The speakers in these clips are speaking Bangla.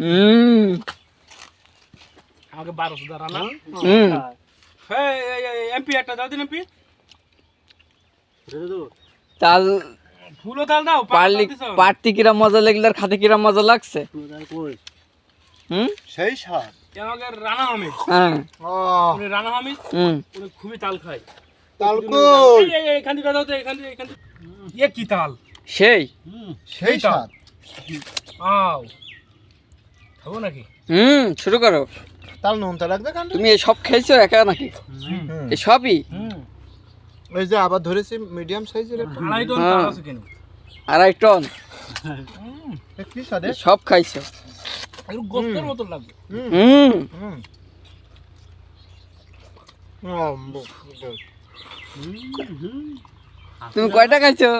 হুম। আমাকে বারোশো দ্বারা না হুম। এমপি একটা দাও দিন এমপি তাল ফুলও তাল দাও পারলি পারতি কিরা মজা লাগলে আর খাতে কিরা মজা লাগছে? হুম? সেই স্বাদ আমাকে রানা হামিদ হ্যাঁ। উনি রানা হামিদ উনি খুবই তাল খায়। তাল কই? এই, এই, এই, এখান থেকে দাও তো এখান থেকে এখান থেকে। ইয়ে কি তাল? সেই? সেই স্বাদ আও খাব নাকি? হুম শুরু করো। তাল নুন তা লাগবে কান্ড তুমি এসব খেয়েছো একা নাকি? এসবই হুম। ওই যে আবার ধরেছি মিডিয়াম সাইজের আড়াই টন হ্যাঁ। তাল আছে কেন আড়াই টন? কি সব খাইছো? একটু গোস্তের মতো লাগবে। হুম। হুম। তুমি কয়টা খাইছো?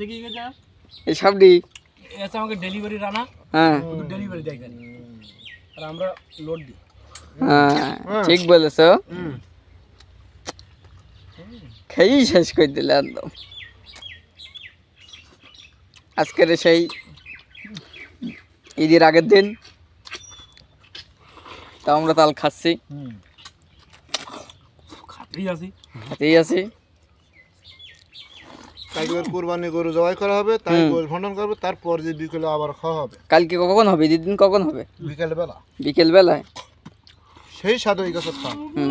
কি গেছে? আমাকে ডেলিভারি রানা হ্যাঁ। ডেলিভারি দেয় এখানে। আর আমরা লোড দিই। হ্যাঁ ঠিক বলেছ। খেয়েই শেষ করে দিলে একদম। আজকের সেই ঈদের আগের দিন তা আমরা তাল খাচ্ছি। খাতেই আছি। খাতেই আছি। তাই কুরবানি গরু জবাই করা হবে তাই। গোল খণ্ডন করবে তারপর যে বিকেলে আবার খাওয়া হবে কালকে কখন হবে দিন কখন হবে বিকেল বেলা বিকেল বেলায় সেই স্বাদ ওই গাছের থাক হুম